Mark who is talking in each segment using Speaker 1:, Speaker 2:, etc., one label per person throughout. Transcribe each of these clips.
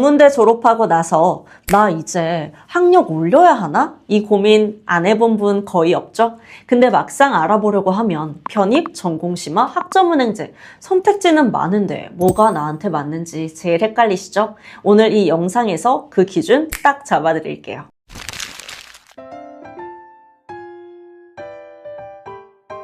Speaker 1: 전문대 졸업하고 나서 나 이제 학력 올려야 하나? 이 고민 안 해본 분 거의 없죠? 근데 막상 알아보려고 하면 편입, 전공심화, 학점은행제 선택지는 많은데 뭐가 나한테 맞는지 제일 헷갈리시죠? 오늘 이 영상에서 그 기준 딱 잡아드릴게요.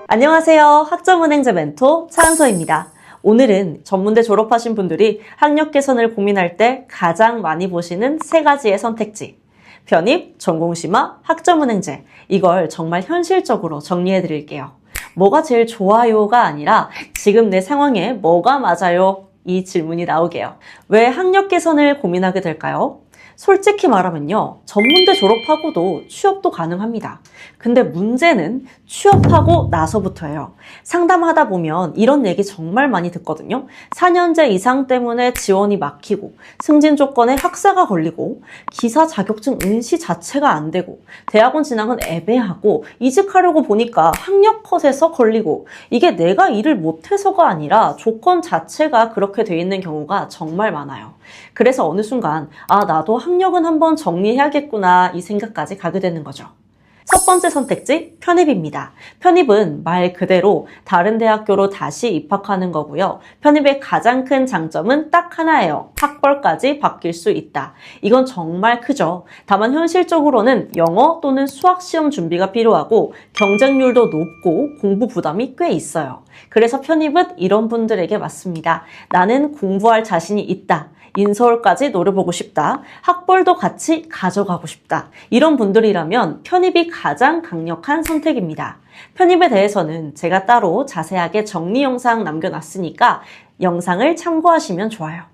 Speaker 1: 안녕하세요. 학점은행제 멘토 차은서입니다. 오늘은 전문대 졸업하신 분들이 학력 개선을 고민할 때 가장 많이 보시는 세 가지의 선택지. 편입, 전공심화, 학점은행제. 이걸 정말 현실적으로 정리해 드릴게요. 뭐가 제일 좋아요가 아니라 지금 내 상황에 뭐가 맞아요? 이 질문이 나오게요. 왜 학력 개선을 고민하게 될까요? 솔직히 말하면요. 전문대 졸업하고도 취업도 가능합니다. 근데 문제는 취업하고 나서부터예요. 상담하다 보면 이런 얘기 정말 많이 듣거든요. 4년제 이상 때문에 지원이 막히고 승진 조건에 학사가 걸리고 기사 자격증 응시 자체가 안 되고 대학원 진학은 애매하고 이직하려고 보니까 학력 컷에서 걸리고 이게 내가 일을 못해서가 아니라 조건 자체가 그렇게 돼 있는 경우가 정말 많아요. 그래서 어느 순간 아 나도 학력은 한번 정리해야겠구나 이 생각까지 가게 되는 거죠. 첫 번째 선택지 편입입니다. 편입은 말 그대로 다른 대학교로 다시 입학하는 거고요. 편입의 가장 큰 장점은 딱 하나예요. 학벌까지 바뀔 수 있다. 이건 정말 크죠. 다만 현실적으로는 영어 또는 수학 시험 준비가 필요하고 경쟁률도 높고 공부 부담이 꽤 있어요. 그래서 편입은 이런 분들에게 맞습니다. 나는 공부할 자신이 있다. 인서울까지 노려보고 싶다. 학벌도 같이 가져가고 싶다. 이런 분들이라면 편입이 가장 강력한 선택입니다. 편입에 대해서는 제가 따로 자세하게 정리 영상 남겨놨으니까 영상을 참고하시면 좋아요.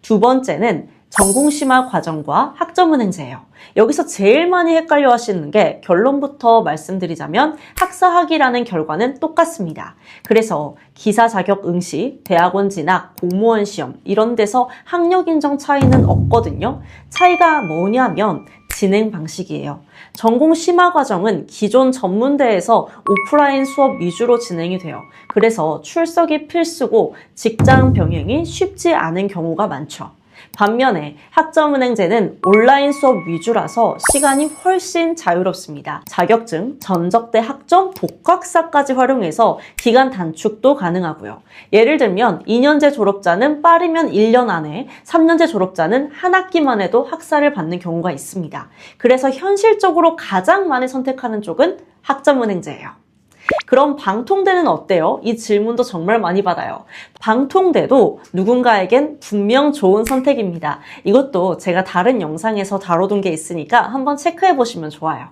Speaker 1: 두 번째는 전공심화 과정과 학점은행제예요. 여기서 제일 많이 헷갈려 하시는 게 결론부터 말씀드리자면 학사학위라는 결과는 똑같습니다. 그래서 기사 자격 응시, 대학원 진학, 공무원 시험 이런 데서 학력 인정 차이는 없거든요. 차이가 뭐냐면 진행 방식이에요. 전공 심화 과정은 기존 전문대에서 오프라인 수업 위주로 진행이 돼요. 그래서 출석이 필수고 직장 병행이 쉽지 않은 경우가 많죠. 반면에 학점은행제는 온라인 수업 위주라서 시간이 훨씬 자유롭습니다. 자격증, 전적대 학점, 독학사까지 활용해서 기간 단축도 가능하고요. 예를 들면 2년제 졸업자는 빠르면 1년 안에, 3년제 졸업자는 한 학기만 해도 학사를 받는 경우가 있습니다. 그래서 현실적으로 가장 많이 선택하는 쪽은 학점은행제예요. 그럼 방통대는 어때요? 이 질문도 정말 많이 받아요. 방통대도 누군가에겐 분명 좋은 선택입니다. 이것도 제가 다른 영상에서 다뤄둔 게 있으니까 한번 체크해 보시면 좋아요.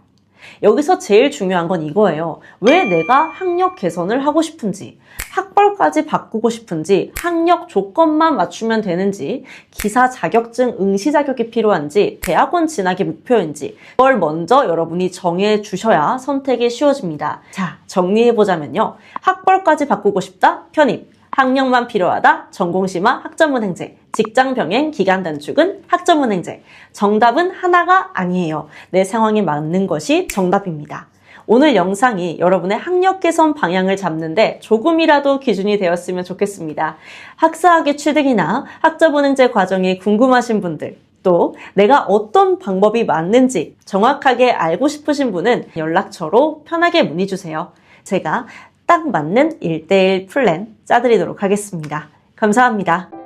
Speaker 1: 여기서 제일 중요한 건 이거예요. 왜 내가 학력 개선을 하고 싶은지, 학 벌까지 바꾸고 싶은지, 학력 조건만 맞추면 되는지, 기사 자격증 응시 자격이 필요한지, 대학원 진학이 목표인지, 그걸 먼저 여러분이 정해 주셔야 선택이 쉬워집니다. 자, 정리해보자면요. 학벌까지 바꾸고 싶다? 편입. 학력만 필요하다? 전공심화 학점은행제. 직장 병행 기간 단축은 학점은행제. 정답은 하나가 아니에요. 내 상황에 맞는 것이 정답입니다. 오늘 영상이 여러분의 학력 개선 방향을 잡는데 조금이라도 기준이 되었으면 좋겠습니다. 학사학위 취득이나 학점은행제 과정이 궁금하신 분들, 또 내가 어떤 방법이 맞는지 정확하게 알고 싶으신 분은 연락처로 편하게 문의 주세요. 제가 딱 맞는 1대1 플랜 짜드리도록 하겠습니다. 감사합니다.